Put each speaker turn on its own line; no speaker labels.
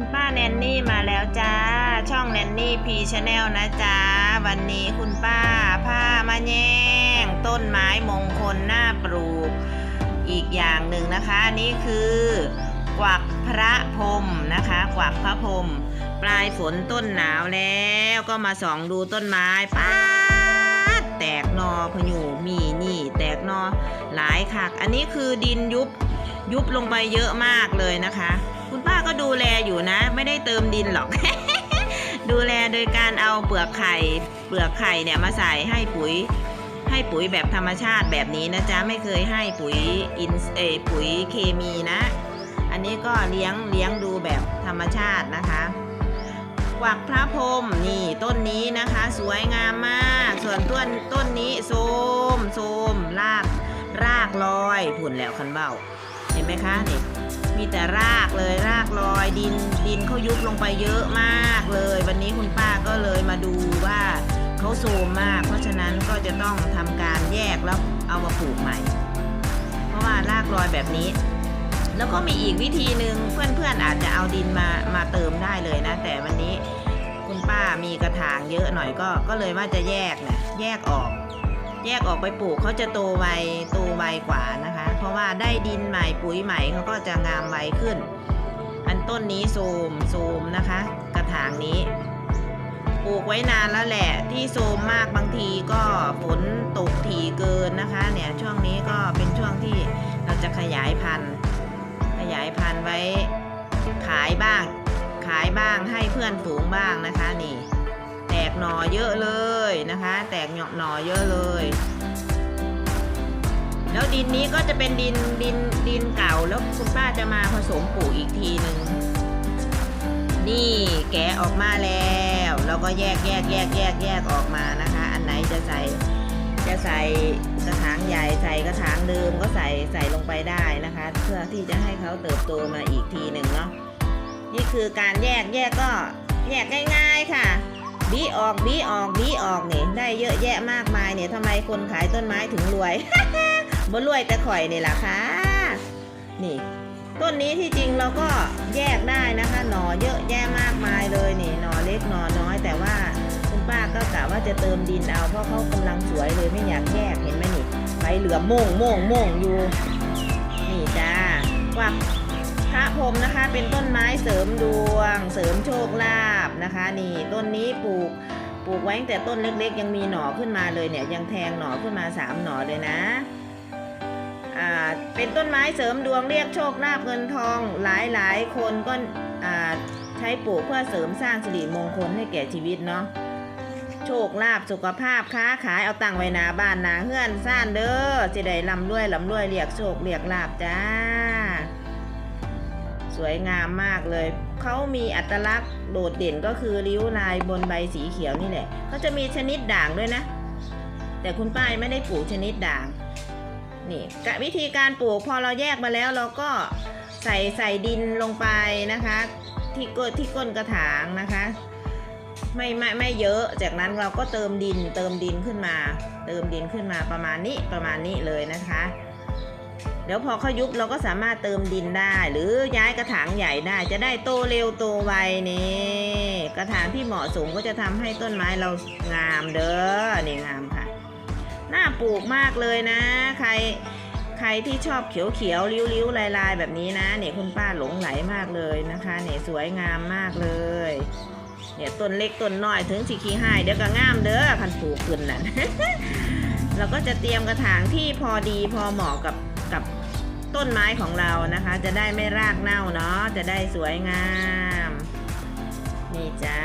คุณป้าแนนนี่มาแล้วจ้า ช่องแนนนี่พีชาแนลนะจ้า วันนี้คุณป้าผ้ามาแย่ง ต้นไม้มงคลหน้าปลูก อีกอย่างหนึ่งนะคะนี่คือกวักพระพรมนะคะ กวักพระพรมปลายฝนต้นหนาวแล้วก็มาส่องดูต้นไม้ป้าแตกหนอพยูมีนี่แตกหนอหลายคัก อันนี้คือดินยุบยุบลงไปเยอะมากเลยนะคะ ก็ดูแลอยู่นะ ไม่ได้เติมดินหรอก ดูแลโดยการเอาเปลือกไข่ เปลือกไข่เนี่ยมาใส่ให้ปุ๋ย ให้ปุ๋ยแบบธรรมชาติแบบนี้นะจ๊ะไม่เคยให้ปุ๋ยอินเออปุ๋ยเคมีนะ อันนี้ก็เลี้ยงเลี้ยงดูแบบธรรมชาตินะคะกวักพระพรมนี่ต้นนี้นะคะ สวยงามมาก ส่วนต้นต้นนี้โทรมโทรมรากรากลอยผุนแล้วคันเบ้า ไหมคะนี่มีแต่รากเลยรากลอยดินดินเขายุบลงไปเยอะมากเลย วันนี้คุณป้าก็เลยมาดูว่าเขาโซมมาก เพราะฉะนั้นก็จะต้องทำการแยกแล้วเอามาปลูกใหม่ เพราะว่ารากลอยแบบนี้ แล้วก็มีอีกวิธีหนึ่งเพื่อนๆอาจจะเอาดินมามาเติมได้เลยนะ แต่วันนี้คุณป้ามีกระถางเยอะหน่อยก็ก็เลยว่าจะแยกนี่ยแยกออก แยกออกไปปลูกเขาจะโตไวโตไวกว่านะคะ เพราะว่าได้ดินใหม่ปุ๋ยใหม่เขาก็จะงามไวขึ้น อันต้นนี้โซมโซมนะคะ กระถางนี้ปลูกไว้นานแล้วแหละที่โซมมากบางทีก็ฝนตกถี่เกินนะคะ เนี่ยช่วงนี้ก็เป็นช่วงที่เราจะขยายพันธุ์ ขยายพันธุ์ไว้ขายบ้าง ขายบ้างให้เพื่อนฝูงบ้างนะคะนี่ กหน่อเยอะเลยนะคะ แตกหน่อเยอะเลย แล้วดินนี้ก็จะเป็นดินดินดินเก่าแล้วคุณป้าจะมาผสมปลูกอีกทีหนึ่งนี่แกะออกมาแล้วแล้วก็แยกแยกแยกแยกแยกออกมานะคะ อันไหนจะใส่จะใส่กระถางใหญ่ใส่กระถางเดิมก็ใส่ใส่ลงไปได้นะคะ เพื่อที่จะให้เขาเติบโตมาอีกทีหนึ่งเนาะนี่คือการแยกแยกก็แยกง่าย ๆค่ะ บีออกบีออกบีออกเนี่ยได้เยอะแยะมากมายเนี่ยทำไมคนขายต้นไม้ถึงรวยบ่รวยแต่ข่อยนี่แหละค่ะ นี่ ต้นนี้ที่จริงเราก็แยกได้นะคะ หน่อเยอะแยะมากมายเลยนี่หน่อเล็กหนอน้อย แต่ว่าคุณป้าก็กะว่าจะเติมดินเอาเพราะเขากำลังสวยเลยไม่อยากแยกเห็นไหมนี่ใบเหลือโม่งโม่งโม่งอยู่ นี่จ้าวัก พระพรมนะคะเป็นต้นไม้เสริมดวง เสริมโชคลาภนะคะ นี่ต้นนี้ปลูกปลูกไว้ตั้งแต่ต้นเล็กๆ ยังมีหน่อขึ้นมาเลยเนี่ยยังแทงหน่อขึ้นมาสามหน่อเลยนะอ่าเป็นต้นไม้เสริมดวงเรียกโชคลาภเงินทองหลายหลายๆ คนก็อ่าใช้ปลูกเพื่อเสริมสร้างสิริมงคลให้แก่ชีวิตเนาะโชคลาภสุขภาพค้าขายเอาตังไว้นาบ้านนาเฮือนซ่านเด้อจะได้ลำรวยลำรวยเรียกโชคเรียกลาบจ้า สวยงามมากเลย เขามีอัตลักษณ์โดดเด่นก็คือริ้วลายบนใบสีเขียวนี่แหละเขาจะมีชนิดด่างด้วยนะ แต่คุณป้ายไม่ได้ปลูกชนิดด่าง นี่กวิธีการปลูกพอเราแยกมาแล้วเราก็ใส่ใส่ดินลงไปนะคะ ที่ก้นที่ก้นกระถางนะคะไม่ไม่ไม่เยอะจากนั้นเราก็เติมดินเติมดินขึ้นมา เติมดินขึ้นมาประมาณนี้ประมาณนี้เลยนะคะ เดี๋ยวพอเขายุบเราก็สามารถเติมดินได้ หรือย้ายกระถางใหญ่ได้จะได้โตเร็วโตไวนี่กระถางที่เหมาะสมก็จะทำให้ต้นไม้เรางามเด้อนี่งามค่ะน่าปลูกมากเลยนะ ใครใครที่ชอบเขียวเขียวๆริ้วๆลายแบบนี้นะเนี่ยคุณป้าหลงไหลมากเลยนะคะเนี่ยสวยงามมากเลยเนี่ยต้นเล็กต้นน้อยถึงสีขี้หายเดี๋ยวก็งามเด้อคันปลูกขึ้นนั่นเราก็จะเตรียมกระถางที่พอดีพอเหมาะกับ กับต้นไม้ของเรานะคะ จะได้ไม่รากเน่าเนาะจะได้สวยงาม นี่จ้า